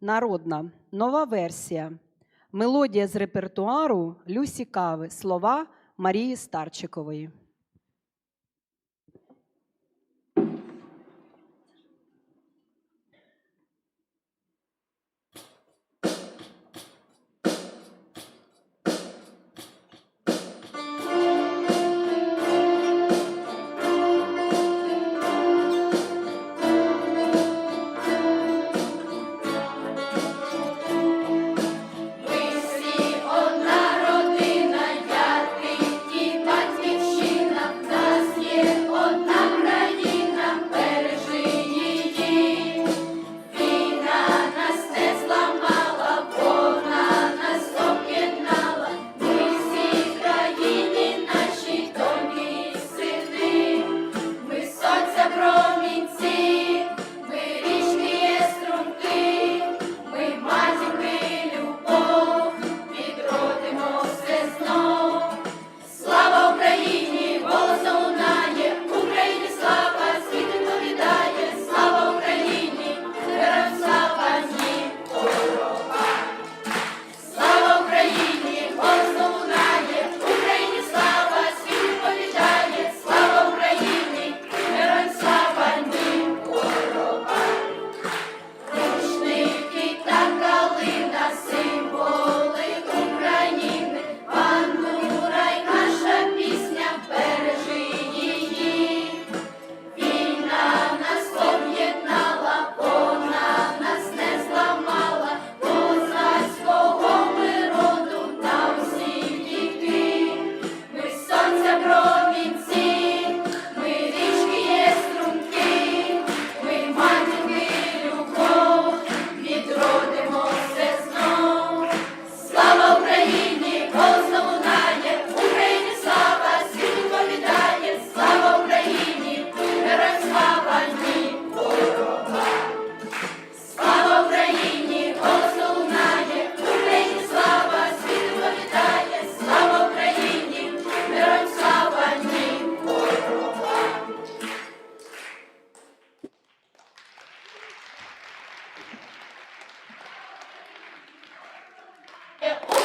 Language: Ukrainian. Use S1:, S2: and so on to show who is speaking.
S1: народна, нова версія. Мелодія з репертуару Люсі Кави, слова Марії Старчикової.
S2: Yeah.